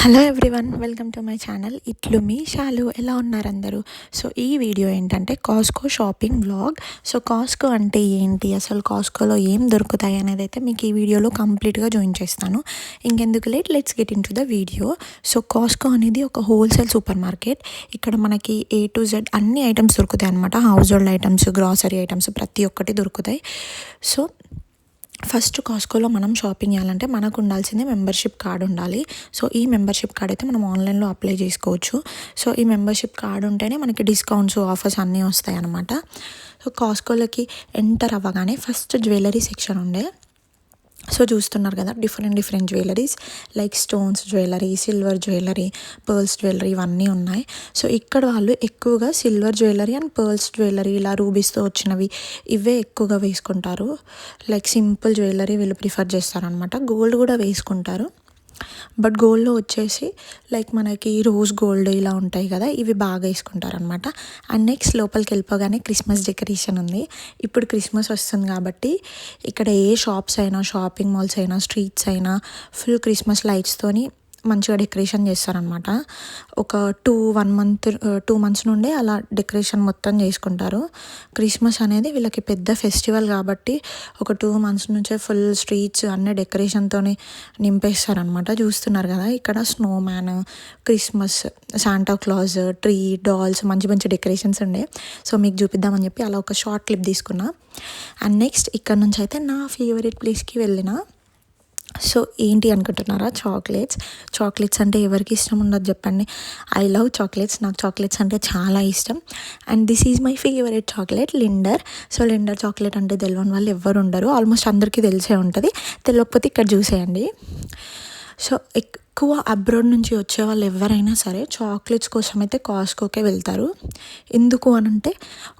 Hello everyone welcome to my channel ఇట్లు మీ షాలు. ఎలా ఉన్నారు అందరూ? సో ఈ వీడియో ఏంటంటే Costco shopping blog so Costco అంటే ఏంటి? అసలు కాస్కోలో ఏం దొరుకుతాయి అనేది అయితే మీకు ఈ వీడియోలో కంప్లీట్గా జాయిన్ చేస్తాను. ఇంకెందుకు late let's get into the video so Costco అనేది ఒక హోల్సేల్ సూపర్ మార్కెట్ ఇక్కడ మనకి ఏ టు జెడ్ అన్ని ఐటమ్స్ దొరుకుతాయి అనమాట household items grocery items ప్రతి ఒక్కటి దొరుకుతాయి. సో ఫస్ట్ కాస్కోలో మనం షాపింగ్ చేయాలంటే మనకు ఉండాల్సిందే మెంబర్షిప్ కార్డు ఉండాలి. సో ఈ మెంబర్షిప్ కార్డ్ అయితే మనం ఆన్లైన్లో అప్లై చేసుకోవచ్చు. సో ఈ మెంబర్షిప్ కార్డు ఉంటేనే మనకి డిస్కౌంట్స్ ఆఫర్స్ అన్నీ వస్తాయి అన్నమాట సో కాస్కోలోకి ఎంటర్ అవ్వగానే ఫస్ట్ జ్యువెలరీ సెక్షన్ ఉండే. సో చూస్తున్నారు కదా different different jewelleries like stones jewellery silver jewellery pearls jewellery ఇవన్నీ ఉన్నాయి. సో ఇక్కడ వాళ్ళు ఎక్కువగా silver jewellery and pearls jewellery ఇలా రూబీస్తో వచ్చినవి ఇవే ఎక్కువగా వేసుకుంటారు. లైక్ సింపుల్ జ్యువెలరీ వీళ్ళు ప్రిఫర్ చేస్తారనమాట గోల్డ్ కూడా వేసుకుంటారు. బట్ గోల్డ్లో వచ్చేసి లైక్ మనకి రోజ్ గోల్డ్ ఇలా ఉంటాయి కదా ఇవి బాగా వేసుకుంటారనమాట అండ్ నెక్స్ట్ లోపలికి వెళ్ళిపోగానే క్రిస్మస్ డెకరేషన్ ఉంది. ఇప్పుడు క్రిస్మస్ వస్తుంది కాబట్టి ఇక్కడ ఏ షాప్స్ అయినా షాపింగ్ మాల్స్ అయినా స్ట్రీట్స్ అయినా ఫుల్ క్రిస్మస్ లైట్స్తోని మంచిగా డెకరేషన్ చేస్తారనమాట ఒక two one month two months నుండే అలా డెకరేషన్ మొత్తం చేసుకుంటారు. క్రిస్మస్ అనేది వీళ్ళకి పెద్ద ఫెస్టివల్ కాబట్టి ఒక టూ మంత్స్ నుంచే ఫుల్ స్ట్రీట్స్ అన్ని డెకరేషన్తో నింపేస్తారనమాట చూస్తున్నారు కదా ఇక్కడ snowman Christmas Santa Claus tree dolls మంచి మంచి డెకరేషన్స్ ఉండే. సో మీకు చూపిద్దామని చెప్పి అలా ఒక షార్ట్ క్లిప్ తీసుకున్నా. అండ్ నెక్స్ట్ ఇక్కడ నుంచి అయితే నా ఫేవరెట్ ప్లేస్కి వెళ్ళిన సో ఏంటి అనుకుంటున్నారా? చాక్లెట్స్. చాక్లెట్స్ అంటే ఎవరికి ఇష్టం ఉండదు చెప్పండి. I love chocolates. నాకు చాక్లెట్స్ అంటే చాలా ఇష్టం. And this is my favourite chocolate Lindor. So Lindor chocolate అంటే తెలియని వాళ్ళు ఎవరు ఉండరు. ఆల్మోస్ట్ అందరికీ తెలిసే ఉంటుంది. తెలియకపోతే ఇక్కడ చూసేయండి. సో ఎక్కువ అబ్రాడ్ నుంచి వచ్చే వాళ్ళు ఎవరైనా సరే చాక్లెట్స్ కోసం అయితే కాస్కోకే వెళ్తారు. ఎందుకు అని అంటే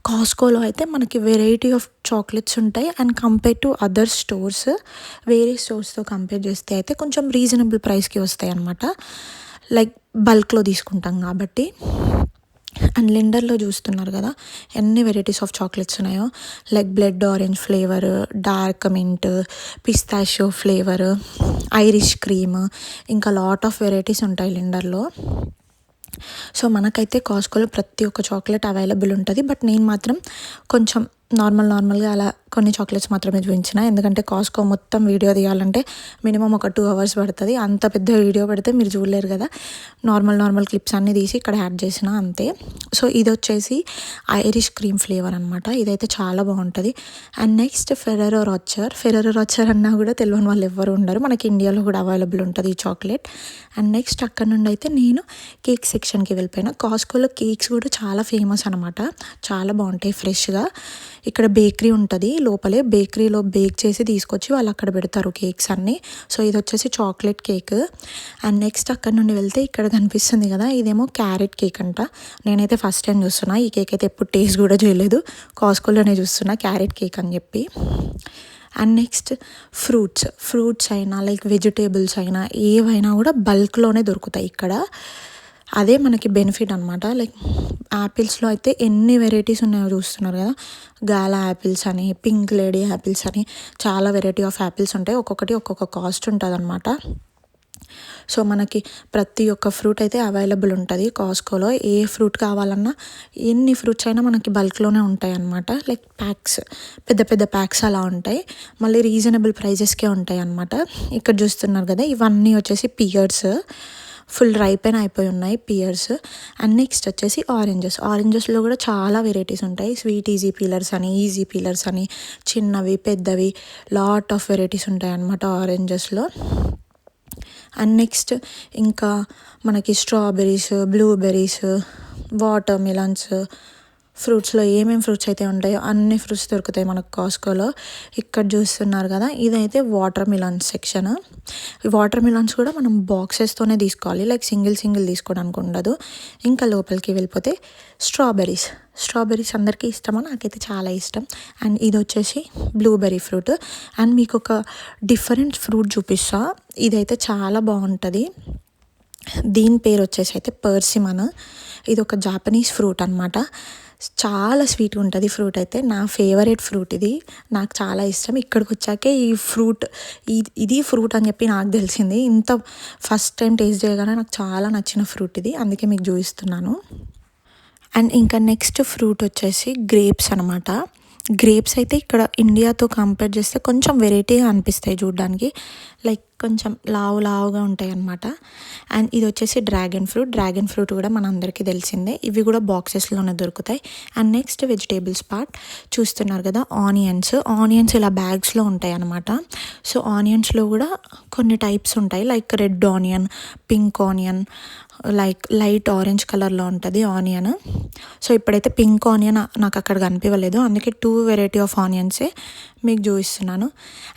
కాస్కోలో అయితే మనకి వెరైటీ ఆఫ్ చాక్లెట్స్ ఉంటాయి and compare to other stores వేరే స్టోర్స్తో కంపేర్ చేస్తే అయితే కొంచెం రీజనబుల్ ప్రైస్కి వస్తాయి అన్నమాట. లైక్ బల్క్లో తీసుకుంటాం కాబట్టి. అండ్ లిండర్లో చూస్తున్నారు కదా ఎన్ని వెరైటీస్ ఆఫ్ చాక్లెట్స్ ఉన్నాయో. Like blood orange flavour dark mint pistachio flavour Irish cream ఇంకా లాట్ ఆఫ్ వెరైటీస్ ఉంటాయి లిండర్లో. సో మనకైతే కాస్కోలో ప్రతి ఒక్క చాక్లెట్ అవైలబుల్ ఉంటుంది. బట్ నేను మాత్రం కొంచెం నార్మల్ నార్మల్గా అలా కొన్ని చాక్లెట్స్ మాత్రమే చూపించిన. ఎందుకంటే కాస్కో మొత్తం వీడియో తీయాలంటే మినిమం ఒక టూ అవర్స్ పడుతుంది. అంత పెద్ద వీడియో పెడితే మీరు చూడలేరు కదా. నార్మల్ నార్మల్ క్లిప్స్ అన్నీ తీసి ఇక్కడ యాడ్ చేసిన అంతే. సో ఇది వచ్చేసి ఐరిష్ క్రీమ్ ఫ్లేవర్ అనమాట ఇదైతే చాలా బాగుంటుంది. And next Ferrero Rocher Ferrero Rocher అన్నా కూడా తెలియని వాళ్ళు ఎవరు ఉండరు. మనకి ఇండియాలో కూడా అవైలబుల్ ఉంటుంది ఈ చాక్లెట్ అండ్ నెక్స్ట్ అక్కడ నుండి అయితే నేను కేక్ సెక్షన్కి వెళ్ళిపోయినా. కాస్కోలో కేక్స్ కూడా చాలా ఫేమస్ అనమాట చాలా బాగుంటాయి ఫ్రెష్గా ఇక్కడ బేకరీ ఉంటుంది. లోపలే బేకరీలో బేక్ చేసి తీసుకొచ్చి వాళ్ళు అక్కడ పెడతారు కేక్స్ అన్నీ. సో ఇది వచ్చేసి చాక్లెట్ కేక్. అండ్ నెక్స్ట్ అక్కడ నుండి వెళ్తే ఇక్కడ కనిపిస్తుంది కదా ఇదేమో క్యారెట్ కేక్ అంట. నేనైతే ఫస్ట్ టైం చూస్తున్నా ఈ కేక్ అయితే ఎప్పుడు టేస్ట్ కూడా చేయలేదు. కాస్కోలోనే చూస్తున్నా క్యారెట్ కేక్ అని చెప్పి. అండ్ నెక్స్ట్ ఫ్రూట్స్ ఫ్రూట్స్ అయినా లైక్ వెజిటేబుల్స్ అయినా ఏవైనా కూడా బల్క్లోనే దొరుకుతాయి ఇక్కడ. అదే మనకి బెనిఫిట్ అనమాట లైక్ యాపిల్స్లో అయితే ఎన్ని వెరైటీస్ ఉన్నాయో చూస్తున్నారు కదా. గాలా యాపిల్స్ అని పింక్ లేడీ యాపిల్స్ అని చాలా వెరైటీ ఆఫ్ యాపిల్స్ ఉంటాయి. ఒక్కొక్కటి ఒక్కొక్క కాస్ట్ ఉంటుంది అనమాట సో మనకి ప్రతి ఒక్క ఫ్రూట్ అయితే అవైలబుల్ ఉంటుంది కాస్కోలో. ఏ ఫ్రూట్ కావాలన్నా ఎన్ని ఫ్రూట్స్ అయినా మనకి బల్క్లోనే ఉంటాయి అన్నమాట లైక్ ప్యాక్స్ పెద్ద పెద్ద ప్యాక్స్ అలా ఉంటాయి. మళ్ళీ రీజనబుల్ ప్రైజెస్కే ఉంటాయి అన్నమాట ఇక్కడ చూస్తున్నారు కదా ఇవన్నీ వచ్చేసి పియర్స్. ఫుల్ రైపెన్ అయిపోయి ఉన్నాయి పియర్స్. అండ్ నెక్స్ట్ వచ్చేసి ఆరెంజెస్. ఆరెంజెస్లో కూడా చాలా వెరైటీస్ ఉంటాయి. స్వీట్ ఈజీ పీలర్స్ అని ఈజీ పీలర్స్ అని చిన్నవి పెద్దవి లాట్ ఆఫ్ వెరైటీస్ ఉంటాయి అన్నమాట ఆరెంజెస్లో. అండ్ నెక్స్ట్ ఇంకా మనకి స్ట్రాబెర్రీస్ బ్లూబెర్రీస్ వాటర్ మిలన్స్ ఫ్రూట్స్లో ఏమేమి ఫ్రూట్స్ అయితే ఉంటాయో అన్ని ఫ్రూట్స్ దొరుకుతాయి మనకు కాస్కోలో. ఇక్కడ చూస్తున్నారు కదా ఇదైతే వాటర్ మిలన్స్ సెక్షన్. ఈ వాటర్ మిలన్స్ కూడా మనం బాక్సెస్తోనే తీసుకోవాలి లైక్ సింగిల్ సింగిల్ తీసుకోవడానికి ఉండదు. ఇంకా లోపలికి వెళ్ళిపోతే స్ట్రాబెర్రీస్. స్ట్రాబెర్రీస్ అందరికీ ఇష్టమో? నాకైతే చాలా ఇష్టం. అండ్ ఇది వచ్చేసి బ్లూబెర్రీ ఫ్రూట్. అండ్ మీకు ఒక డిఫరెంట్ ఫ్రూట్ చూపిస్తా. ఇదైతే చాలా బాగుంటుంది. దీని పేరు వచ్చేసి అయితే పర్సిమన్. ఇది ఒక జాపనీస్ ఫ్రూట్ అనమాట చాలా స్వీట్గా ఉంటుంది ఫ్రూట్ అయితే. నా ఫేవరెట్ ఫ్రూట్ ఇది. నాకు చాలా ఇష్టం. ఇక్కడికి వచ్చాకే ఈ ఫ్రూట్ ఇది ఫ్రూట్ అని చెప్పి నాకు తెలిసింది. ఇంత ఫస్ట్ టైం టేస్ట్ చేయగానే నాకు చాలా నచ్చిన ఫ్రూట్ ఇది. అందుకే మీకు చూపిస్తున్నాను. అండ్ ఇంకా నెక్స్ట్ ఫ్రూట్ వచ్చేసి గ్రేప్స్ అనమాట గ్రేప్స్ అయితే ఇక్కడ ఇండియాతో కంపేర్ చేస్తే కొంచెం వెరైటీగా అనిపిస్తాయి చూడడానికి. లైక్ కొంచెం లావు లావుగా ఉంటాయి అనమాట అండ్ ఇది వచ్చేసి డ్రాగన్ ఫ్రూట్ డ్రాగన్ ఫ్రూట్ కూడా మనందరికీ తెలిసిందే. ఇవి కూడా బాక్సెస్లోనే దొరుకుతాయి. అండ్ నెక్స్ట్ వెజిటేబుల్స్ పార్ట్ చూస్తున్నారు కదా ఆనియన్స్ ఆనియన్స్ ఇలా బ్యాగ్స్లో ఉంటాయి అనమాట సో ఆనియన్స్లో కూడా కొన్ని టైప్స్ ఉంటాయి. Like red onion pink onion like light orange కలర్లో ఉంటుంది ఆనియన్. సో ఇప్పుడైతే పింక్ ఆనియన్ నాకు అక్కడ కనిపించలేదు అందుకే టూ వెరైటీ ఆఫ్ ఆనియన్సే మీకు చూపిస్తున్నాను.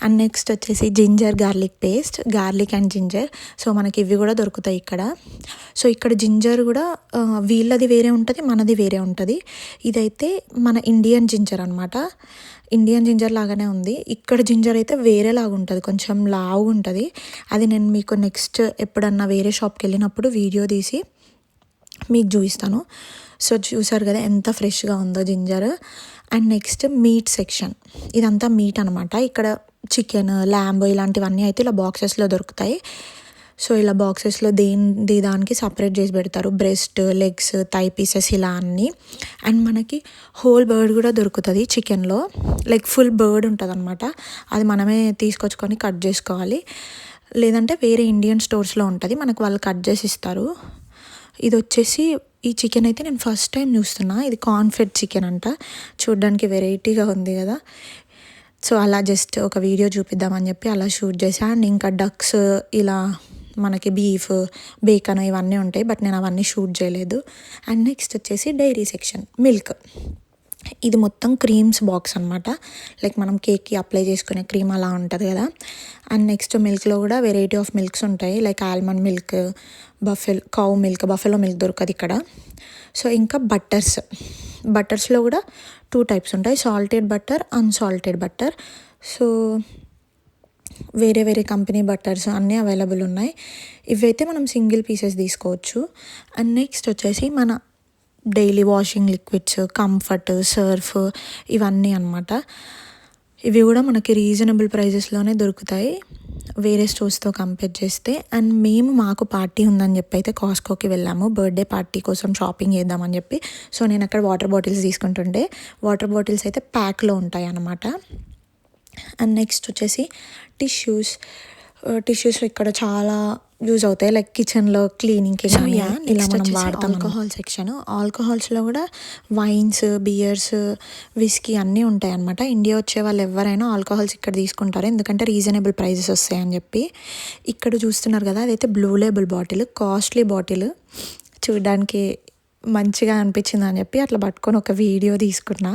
అండ్ నెక్స్ట్ వచ్చేసి ginger garlic paste garlic and ginger. So మనకి ఇవి కూడా దొరుకుతాయి ఇక్కడ. సో ఇక్కడ జింజర్ కూడా వీళ్ళది వేరే ఉంటుంది మనది వేరే ఉంటుంది. ఇదైతే మన ఇండియన్ జింజర్ అనమాట ఇండియన్ జింజర్ లాగానే ఉంది. ఇక్కడ జింజర్ అయితే వేరేలాగా ఉంటుంది. కొంచెం లావు ఉంటుంది. అది నేను మీకు నెక్స్ట్ ఎప్పుడన్నా వేరే షాప్కి వెళ్ళినప్పుడు వీడియో తీసి మీకు చూపిస్తాను. సో చూసారు కదా ఎంత ఫ్రెష్గా ఉందో ginger and next meat section ఇదంతా మీట్ అనమాట ఇక్కడ చికెన్ ల్యాంబ్ ఇలాంటివన్నీ అయితే ఇలా బాక్సెస్లో దొరుకుతాయి. సో ఇలా బాక్సెస్లో దేని దానికి సపరేట్ చేసి పెడతారు. బ్రెస్ట్ లెగ్స్ థై పీసెస్ ఇలా అన్నీ. అండ్ మనకి హోల్ బర్డ్ కూడా దొరుకుతుంది చికెన్లో. లైక్ ఫుల్ బర్డ్ ఉంటుంది అనమాట అది మనమే తీసుకొచ్చుకొని కట్ చేసుకోవాలి. లేదంటే వేరే ఇండియన్ స్టోర్స్లో ఉంటుంది. మనకు వాళ్ళు కట్ చేసి ఇస్తారు. ఇది వచ్చేసి ఈ చికెన్ అయితే నేను ఫస్ట్ టైం చూస్తున్నా. ఇది కాన్ఫెట్ చికెన్ అంట. చూడ్డానికి వెరైటీగా ఉంది కదా. సో అలా జస్ట్ ఒక వీడియో చూపిద్దామని చెప్పి అలా షూట్ చేసా అండ్ ఇంకా డక్స్ ఇలా మనకి బీఫ్ బేకన్ ఇవన్నీ ఉంటాయి బట్ నేను అవన్నీ షూట్ చేయలేదు. అండ్ నెక్స్ట్ వచ్చేసి డైరీ సెక్షన్ మిల్క్. ఇది మొత్తం క్రీమ్స్ బాక్స్ అనమాట లైక్ మనం కేక్కి అప్లై చేసుకునే క్రీమ్ అలా ఉంటుంది కదా. అండ్ నెక్స్ట్ మిల్క్లో కూడా వెరైటీ ఆఫ్ మిల్క్స్ ఉంటాయి. Like almond milk buffalo cow milk buffalo milk దొరకదు ఇక్కడ. సో ఇంకా బట్టర్స్. బట్టర్స్లో కూడా టూ టైప్స్ ఉంటాయి. Salted butter unsalted butter. So వేరే వేరే కంపెనీ బట్టర్స్ అన్నీ అవైలబుల్ ఉన్నాయి. ఇవైతే మనం సింగిల్ పీసెస్ తీసుకోవచ్చు. అండ్ నెక్స్ట్ వచ్చేసి మన daily washing liquids Comfort Surf ఇవన్నీ అనమాట ఇవి కూడా మనకి రీజనబుల్ ప్రైజెస్లోనే దొరుకుతాయి. వేరే స్టోర్స్తో కంపేర్ చేస్తే అండ్ మేము మాకు పార్టీ ఉందని చెప్పి అయితే కాస్కోకి వెళ్ళాము. బర్త్డే పార్టీ కోసం షాపింగ్ చేద్దామని చెప్పి. సో నేను అక్కడ వాటర్ బాటిల్స్ తీసుకుంటుంటే వాటర్ బాటిల్స్ అయితే ప్యాక్లో ఉంటాయి అన్నమాట అండ్ నెక్స్ట్ వచ్చేసి టిష్యూస్. టిష్యూస్ ఇక్కడ చాలా యూజ్ అవుతాయి. లైక్ కిచెన్లో క్లీనింగ్కి ఇలా మనం వాడతాం ఆల్కహాల్ సెక్షన్ ఆల్కహాల్స్లో కూడా వైన్స్ బియర్స్ విస్కీ అన్నీ ఉంటాయి అనమాట ఇండియా వచ్చే వాళ్ళు ఎవరైనా ఆల్కహాల్స్ ఇక్కడ తీసుకుంటారు. ఎందుకంటే రీజనబుల్ ప్రైజెస్ వస్తాయని చెప్పి. ఇక్కడ చూస్తున్నారు కదా అదైతే Blue Label bottle costly bottle చూడడానికి మంచిగా అనిపించింది అని చెప్పి అట్లా పట్టుకొని ఒక వీడియో తీసుకున్నా.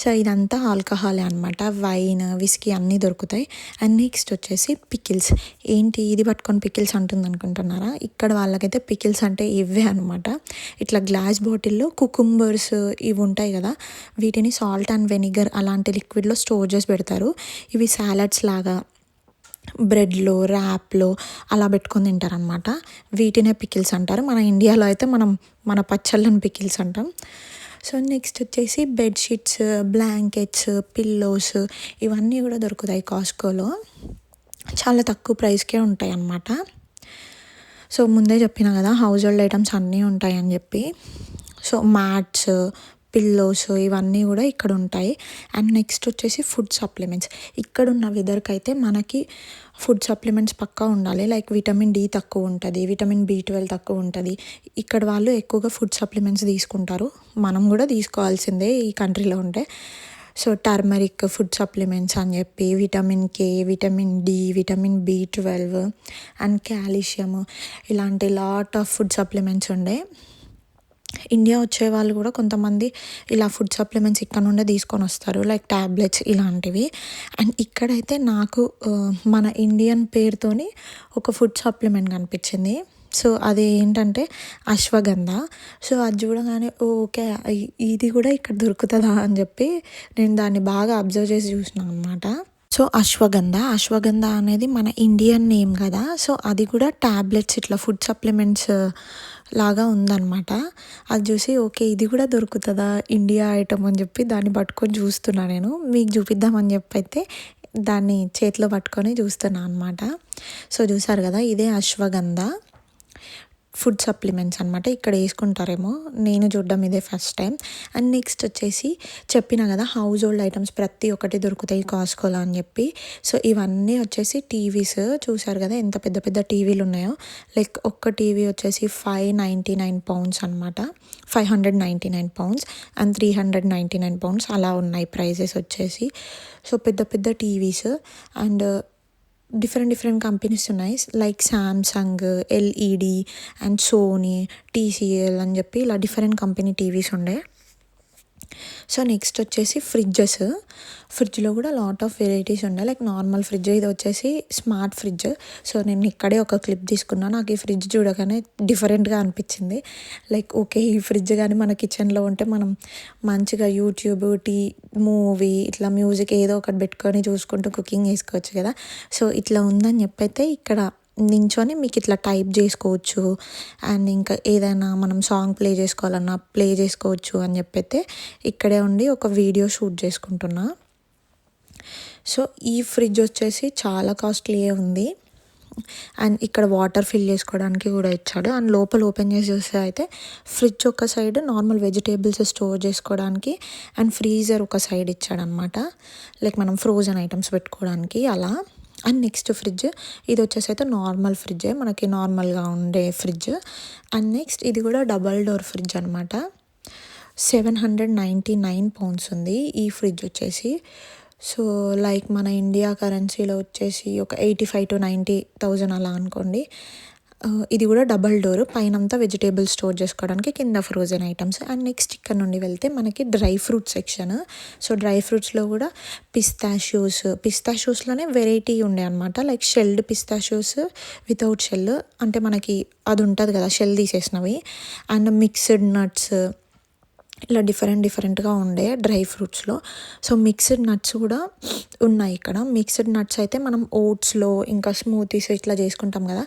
సో ఇదంతా ఆల్కహాలే అనమాట వైన్ విస్కీ అన్నీ దొరుకుతాయి. అండ్ నెక్స్ట్ వచ్చేసి పికిల్స్. ఏంటి? ఇది పట్టుకొని పికిల్స్ అంటుంది అనుకుంటున్నారా ఇక్కడ వాళ్ళకైతే పికిల్స్ అంటే ఇవే అనమాట ఇట్లా గ్లాస్ బాటిల్లో కుకుంబర్స్ ఇవి ఉంటాయి కదా వీటిని సాల్ట్ అండ్ వెనిగర్ అలాంటి లిక్విడ్లో స్టోర్ చేసి పెడతారు. ఇవి సాలడ్స్ లాగా బ్రెడ్లో ర్యాప్లో అలా పెట్టుకొని తింటారనమాట వీటినే పికిల్స్ అంటారు. మన ఇండియాలో అయితే మనం మన పచ్చళ్ళని పికిల్స్ అంటాం. సో నెక్స్ట్ వచ్చేసి బెడ్షీట్స్ బ్లాంకెట్స్ పిల్లోస్ ఇవన్నీ కూడా దొరుకుతాయి కాస్కోలో చాలా తక్కువ ప్రైస్కే ఉంటాయి అన్నమాట. సో ముందే చెప్పిన కదా హౌస్ హోల్డ్ ఐటమ్స్ అన్నీ ఉంటాయని చెప్పి. సో మ్యాట్స్ పిల్లోస్ ఇవన్నీ కూడా ఇక్కడ ఉంటాయి. అండ్ నెక్స్ట్ వచ్చేసి ఫుడ్ సప్లిమెంట్స్ ఇక్కడ ఉన్న వెదర్కి అయితే మనకి ఫుడ్ సప్లిమెంట్స్ పక్కా ఉండాలి. లైక్ విటమిన్ డి తక్కువ ఉంటుంది విటమిన్ బి ట్వెల్వ్ తక్కువ ఉంటుంది. ఇక్కడ వాళ్ళు ఎక్కువగా ఫుడ్ సప్లిమెంట్స్ తీసుకుంటారు. మనం కూడా తీసుకోవాల్సిందే ఈ కంట్రీలో ఉంటే. సో టర్మరిక్ ఫుడ్ సప్లిమెంట్స్ అని చెప్పి vitamin K vitamin D vitamin B twelve and calcium ఇలాంటి లాట్ ఆఫ్ ఫుడ్ సప్లిమెంట్స్ ఉండే. ఇండియా వచ్చే వాళ్ళు కూడా కొంతమంది ఇలా ఫుడ్ సప్లిమెంట్స్ ఇక్కడ నుండే తీసుకొని వస్తారు లైక్ ట్యాబ్లెట్స్ ఇలాంటివి. అండ్ ఇక్కడైతే నాకు మన ఇండియన్ పేరుతోని ఒక ఫుడ్ సప్లిమెంట్ కనిపించింది. సో అది ఏంటంటే అశ్వగంధ. సో అది చూడగానే ఓకే ఇది కూడా ఇక్కడ దొరుకుతుందా? అని చెప్పి నేను దాన్ని బాగా అబ్జర్వ్ చేసి చూసినాను అనమాట సో అశ్వగంధ. అశ్వగంధ అనేది మన ఇండియన్ నేమ్ కదా. సో అది కూడా ట్యాబ్లెట్స్ ఇట్లా ఫుడ్ సప్లిమెంట్స్ లాగా ఉందన్నమాట. అది చూసి ఓకే ఇది కూడా దొరుకుతుందా ఇండియా ఐటమ్ అని చెప్పి దాన్ని పట్టుకొని చూస్తున్నా నేను. మీకు చూపిద్దామని చెప్పి అయితే దాన్ని చేతిలో పట్టుకొని చూస్తున్నా అనమాట సో చూసారు కదా ఇదే అశ్వగంధ. ఫుడ్ సప్లిమెంట్స్ అనమాట ఇక్కడ వేసుకుంటారేమో. నేను చూడడం ఇదే ఫస్ట్ టైం అండ్ నెక్స్ట్ వచ్చేసి చెప్పిన కదా హౌస్ హోల్డ్ ఐటమ్స్ ప్రతి ఒక్కటి దొరుకుతాయి కాస్కోలో అని చెప్పి. సో ఇవన్నీ వచ్చేసి టీవీస్ చూసారు కదా ఎంత పెద్ద పెద్ద టీవీలు ఉన్నాయో. లైక్ ఒక్క టీవీ వచ్చేసి ఫైవ్ నైంటీ నైన్ పౌండ్స్ అనమాట five hundred ninety nine pounds and three hundred ninety nine pounds అలా ఉన్నాయి ప్రైజెస్ వచ్చేసి. సో పెద్ద పెద్ద TVs and different different companies ఉన్నాయి like Samsung LED and Sony TCL అని చెప్పి ఇలా డిఫరెంట్ కంపెనీ టీవీస్ ఉండే. సో నెక్స్ట్ వచ్చేసి ఫ్రిడ్జెస్. ఫ్రిడ్జ్లో కూడా లాట్ ఆఫ్ వెరైటీస్ ఉన్నాయి. లైక్ నార్మల్ ఫ్రిడ్జ్ ఇది వచ్చేసి స్మార్ట్ ఫ్రిడ్జ్. సో నేను ఇక్కడే ఒక క్లిప్ తీసుకున్నాను. నాకు ఈ ఫ్రిడ్జ్ చూడగానే డిఫరెంట్గా అనిపించింది. లైక్ ఓకే ఈ ఫ్రిడ్జ్ కానీ మన కిచెన్లో ఉంటే మనం మంచిగా యూట్యూబ్ టీ మూవీ ఇట్లా మ్యూజిక్ ఏదో ఒకటి పెట్టుకొని చూసుకుంటూ కుకింగ్ చేసుకోవచ్చు కదా. సో ఇట్లా ఉందని చెప్పైతే ఇక్కడ నించొని మీకు ఇట్లా టైప్ చేసుకోవచ్చు. అండ్ ఇంకా ఏదైనా మనం సాంగ్ ప్లే చేసుకోవాలన్నా ప్లే చేసుకోవచ్చు అని చెప్పైతే ఇక్కడే ఉండి ఒక వీడియో షూట్ చేసుకుంటున్నా. సో ఈ ఫ్రిడ్జ్ వచ్చేసి చాలా కాస్ట్లీ ఉంది. అండ్ ఇక్కడ వాటర్ ఫిల్ చేసుకోవడానికి కూడా ఇచ్చాడు. అండ్ లోపల ఓపెన్ చేసి చూస్తే అయితే ఫ్రిడ్జ్ ఒక సైడ్ నార్మల్ వెజిటేబుల్స్ స్టోర్ చేసుకోవడానికి అండ్ ఫ్రీజర్ ఒక సైడ్ ఇచ్చాడనమాట లైక్ మనం ఫ్రోజన్ ఐటమ్స్ పెట్టుకోవడానికి అలా. అండ్ నెక్స్ట్ ఫ్రిడ్జ్ ఇది వచ్చేసి అయితే నార్మల్ ఫ్రిడ్జే మనకి నార్మల్గా ఉండే ఫ్రిడ్జ్. అండ్ నెక్స్ట్ ఇది కూడా డబల్ డోర్ ఫ్రిడ్జ్ అనమాట seven hundred ninety nine pounds ఉంది ఈ ఫ్రిడ్జ్ వచ్చేసి. సో లైక్ మన ఇండియా కరెన్సీలో వచ్చేసి ఒక eighty five to ninety thousand అలా అనుకోండి. ఇది కూడా డబల్ డోర్ పైనంతా వెజిటేబుల్స్ స్టోర్ చేసుకోవడానికి కింద ఫ్రోజన్ ఐటమ్స్ అండ్ నెక్స్ట్ ఇక్కడ నుండి వెళ్తే మనకి dry fruit section so dry ఫ్రూట్స్లో కూడా పిస్తాష్యూస్ పిస్తాష్యూస్లోనే వెరైటీ ఉండే అనమాట like shelled pistachios without shell అంటే మనకి అది ఉంటుంది కదా షెల్ తీసేసినవి. అండ్ మిక్స్డ్ నట్స్ ఇలా డిఫరెంట్ డిఫరెంట్గా ఉండే డ్రై ఫ్రూట్స్లో. సో మిక్స్డ్ నట్స్ కూడా ఉన్నాయి ఇక్కడ. మిక్స్డ్ నట్స్ అయితే మనం ఓట్స్లో ఇంకా స్మూతీస్ ఇట్లా చేసుకుంటాం కదా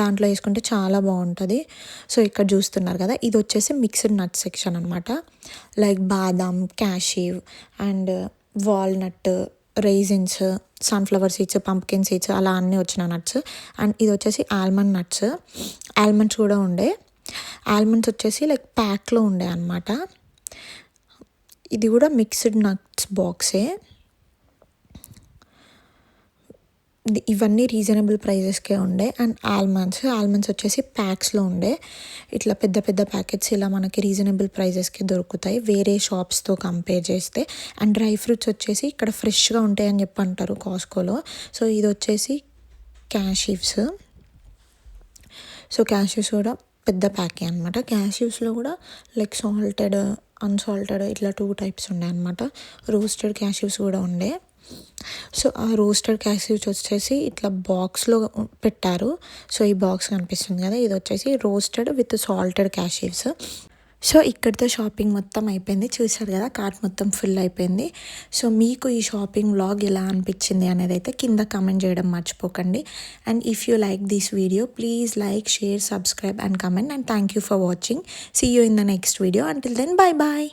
దాంట్లో వేసుకుంటే చాలా బాగుంటుంది. సో ఇక్కడ చూస్తున్నారు కదా ఇది వచ్చేసి మిక్స్డ్ నట్ సెక్షన్ అనమాట like badam cashew and walnut raisins sunflower seeds pumpkin seeds అలా అన్నీ వచ్చిన నట్స్. అండ్ ఇది వచ్చేసి ఆల్మండ్ నట్స్. ఆల్మండ్స్ కూడా ఉండే. ఆల్మండ్స్ వచ్చేసి లైక్ ప్యాక్లో ఉండే అనమాట ఇది కూడా మిక్స్డ్ నట్స్ బాక్సే. ఇవన్నీ రీజనబుల్ ప్రైజెస్కే ఉండే. అండ్ ఆల్మండ్స్ ఆల్మండ్స్ వచ్చేసి ప్యాక్స్లో ఉండే. ఇట్లా పెద్ద పెద్ద ప్యాకెట్స్ ఇలా మనకి రీజనబుల్ ప్రైజెస్కి దొరుకుతాయి. వేరే షాప్స్తో కంపేర్ చేస్తే. అండ్ డ్రై ఫ్రూట్స్ వచ్చేసి ఇక్కడ ఫ్రెష్గా ఉంటాయని చెప్పి అంటారు కాస్కోలో. సో ఇది వచ్చేసి క్యాషివ్స్. సో క్యాషివ్స్ కూడా పెద్ద ప్యాకే అనమాట క్యాష్యూస్లో కూడా లైక్ సాల్టెడ్ అన్సాల్టెడ్ ఇట్లా టూ టైప్స్ ఉండే అనమాట రోస్టెడ్ క్యాష్యూస్ కూడా ఉండే. సో ఆ రోస్టెడ్ క్యాష్యూస్ వచ్చేసి ఇట్లా బాక్స్లో పెట్టారు. సో ఈ బాక్స్ కనిపిస్తుంది కదా ఇది వచ్చేసి roasted with salted cashews so ఇక్కడితో షాపింగ్ మొత్తం అయిపోయింది. చూశారు కదా కార్ట్ మొత్తం ఫుల్ అయిపోయింది. సో మీకు ఈ షాపింగ్ వ్లాగ్ ఎలా అనిపించింది అనేది అయితే కింద కమెంట్ చేయడం మర్చిపోకండి. And if you like this video please like share subscribe and comment. And thank you for watching. See you in the next video until then bye bye